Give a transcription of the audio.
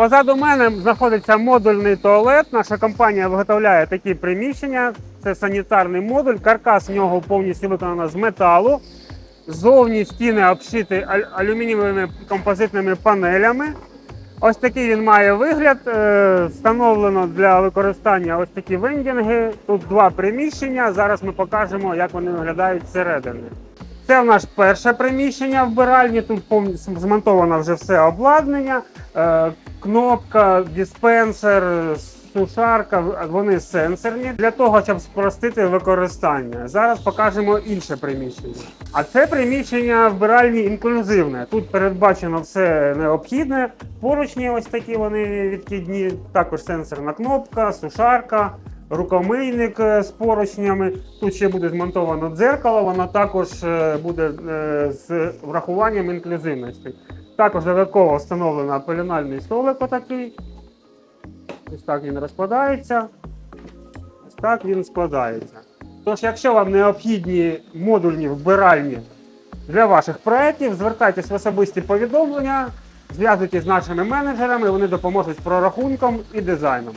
Позаду мене знаходиться модульний туалет. Наша компанія виготовляє такі приміщення. Це санітарний модуль. Каркас в нього повністю виконано з металу. Зовні стіни обшиті алюмінієвими композитними панелями. Ось такий він має вигляд. Е, Встановлено для використання ось такі вендінги. Тут два приміщення. Зараз ми покажемо, як вони виглядають зсередини. Це в нас перше приміщення вбиральні. Тут змонтовано вже все обладнання. Кнопка, диспенсер, сушарка, вони сенсорні для того, щоб спростити використання. Зараз покажемо інше приміщення. А це приміщення вбиральні інклюзивне. Тут передбачено все необхідне. Поручні ось такі вони відкидні, також сенсорна кнопка, сушарка. Рукомийник е, з поручнями. Тут ще буде змонтовано дзеркало, воно також е, буде е, з врахуванням інклюзивності. Також додатково встановлено полінальний столик отакий. Ось так він розкладається. Ось так він складається. Тож, якщо вам необхідні модульні вбиральні для ваших проєктів, звертайтесь в особисті повідомлення, зв'язуйтесь з нашими менеджерами, вони допоможуть з прорахунком і дизайном.